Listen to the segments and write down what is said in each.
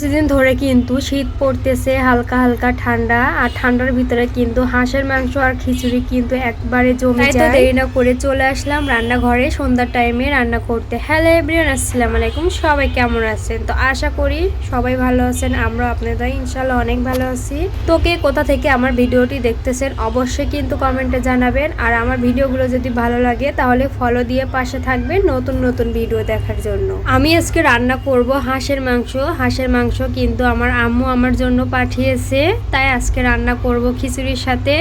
কিছুদিন ধরে কিন্তু শীত পড়তেছে হালকা হালকা ঠান্ডা আর ঠান্ডার ভিতরে কিন্তু হাঁসের মাংস আর খিচুড়ি কিন্তু একবারে জমে যায়। দেরি না করে চলে আসলাম রান্নাঘরে সন্ধ্যার টাইমে রান্না করতে। হ্যালো এভরিওয়ান আসসালামু আলাইকুম। সবাই কেমন আছেন? তো আশা করি সবাই ভালো আছেন আমরা আপনাদের ইনশাল্লাহ অনেক ভালো আছি। তো কে কোথা থেকে আমার ভিডিওটি দেখতেছেন অবশ্যই কিন্তু কমেন্টে জানাবেন। আর আমার ভিডিওগুলো যদি ভালো লাগে তাহলে ফলো দিয়ে পাশে থাকবেন নতুন নতুন ভিডিও দেখার জন্য। আমি আজকে রান্না করব হাঁসের মাংস। হাঁসের মাংস কিন্তু আমার আম্মু আমার জন্য পাঠিয়েছে। তাই আজকে রান্না করব খিচুড়ির সাথে।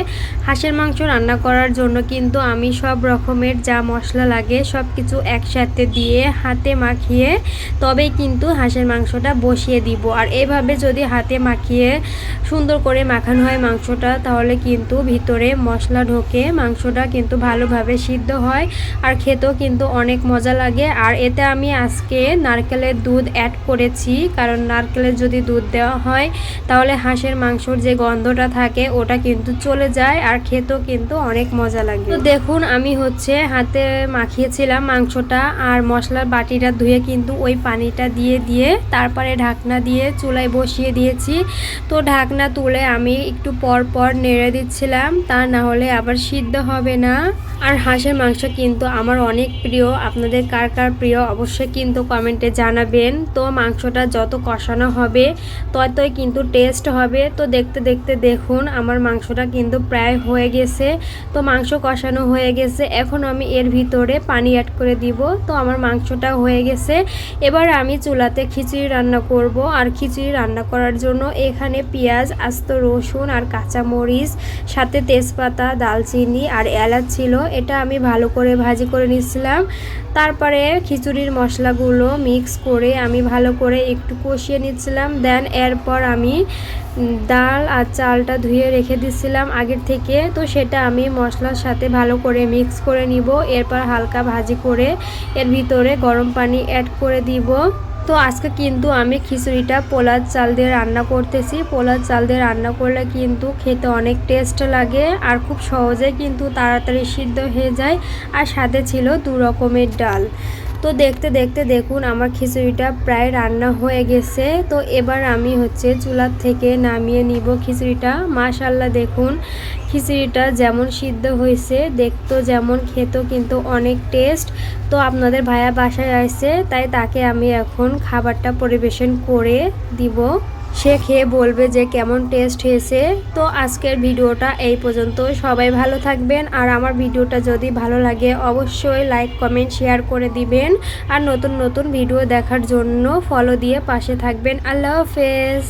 হাঁসের মাংস রান্না করার জন্য কিন্তু আমি সব রকমের যা মশলা লাগে সব কিছু একসাথে দিয়ে হাতে মাখিয়ে তবেই কিন্তু হাঁসের মাংসটা বসিয়ে দিব। আর এভাবে যদি হাতে মাখিয়ে সুন্দর করে মাখানো হয় মাংসটা, তাহলে কিন্তু ভিতরে মশলা ঢোকে, মাংসটা কিন্তু ভালোভাবে সিদ্ধ হয় আর খেতেও কিন্তু অনেক মজা লাগে। আর এতে আমি আজকে নারকেলের দুধ অ্যাড করেছি, কারণ নারকেলের যদি দুধ দেওয়া হয়, তাহলে হাঁসের মাংসর যে গন্ধটা থাকে, ওটা কিন্তু চলে যায় আর খেতেও কিন্তু অনেক মজা লাগে। তো দেখুন, আমি হচ্ছে হাতে মাখিয়েছিলাম মাংসটা আর মশলার বাটিটা ধুয়ে কিন্তু ওই পানিটা দিয়ে দিয়ে তারপরে ঢাকনা দিয়ে চুলায় বসিয়ে দিয়েছি। তো ঢাকনা তুলে আমি একটু পর পর নেড়ে দিচ্ছিলাম, তা না হলে আবার সিদ্ধ হবে না। আর হাঁসের মাংস কিন্তু আমার অনেক প্রিয়, আপনাদের কার কার প্রিয় অবশ্যই কিন্তু কমেন্টে জানাবেন। তো মাংসটা যত কষানো হবে। ততই কিন্তু টেস্ট হবে। তো দেখতে দেখতে দেখুন, আমার মাংসটা কিন্তু প্রায় হয়ে গেছে। তো মাংস কষানো হয়ে গেছে। এখন আমি এর ভিতরে পানি অ্যাড করে দিব। তো আমার মাংসটা হয়ে গেছে। এবার আমি চুলাতে খিচুড়ি রান্না করব। আর খিচুড়ি রান্না করার জন্য এখানে পেঁয়াজ, আস্ত রসুন আর কাঁচামরিচ, সাথে তেজপাতা, দালচিনি আর এলাচ ছিল। এটা আমি ভালো করে ভাজি করে নিচ্ছিলাম তারপরে খিচুড়ির মশলাগুলো মিক্স করে আমি ভালো করে একটু কষিয়ে নিচ্ছিলাম দেন এরপর আমি ডাল আর চালটা ধুয়ে রেখে দিচ্ছিলাম আগের থেকে। তো সেটা আমি মশলার সাথে ভালো করে মিক্স করে নিব। এরপর হালকা ভাজি করে এর ভিতরে গরম পানি অ্যাড করে দিব। তো আজকে কিন্তু আমি খিচুড়িটা পোলার চাল দিয়ে রান্না করতেছি। পোলার চাল দিয়ে রান্না করলে কিন্তু খেতে অনেক টেস্ট লাগে আর খুব সহজে কিন্তু তাড়াতাড়ি সিদ্ধ হয়ে যায়। আর সাথে ছিল দু রকমের ডাল। তো দেখতে দেখতে দেখুন, আমার খিচুড়িটা প্রায় রান্না হয়ে গেছে। তো এবার আমি হচ্ছে চুলার থেকে নামিয়ে নিব খিচুড়িটা। মাশাল্লাহ দেখুন, খিচুড়িটা যেমন সিদ্ধ হয়েছে দেখতো যেমন খেতো কিন্তু অনেক টেস্ট তো আপনাদের ভাইয়া বাসায় আসছে তাই তাকে আমি এখন খাবারটা পরিবেশন করে দিব। সে খেয়ে বলবে যে কেমন টেস্ট হয়েছে। তো আজকের ভিডিওটা এই পর্যন্ত। সবাই ভালো থাকবেন। আর আমার ভিডিওটা যদি ভালো লাগে, অবশ্যই লাইক কমেন্ট শেয়ার করে দিবেন। আর নতুন নতুন ভিডিও দেখার জন্য ফলো দিয়ে পাশে থাকবেন। আল্লাহ হাফেজ।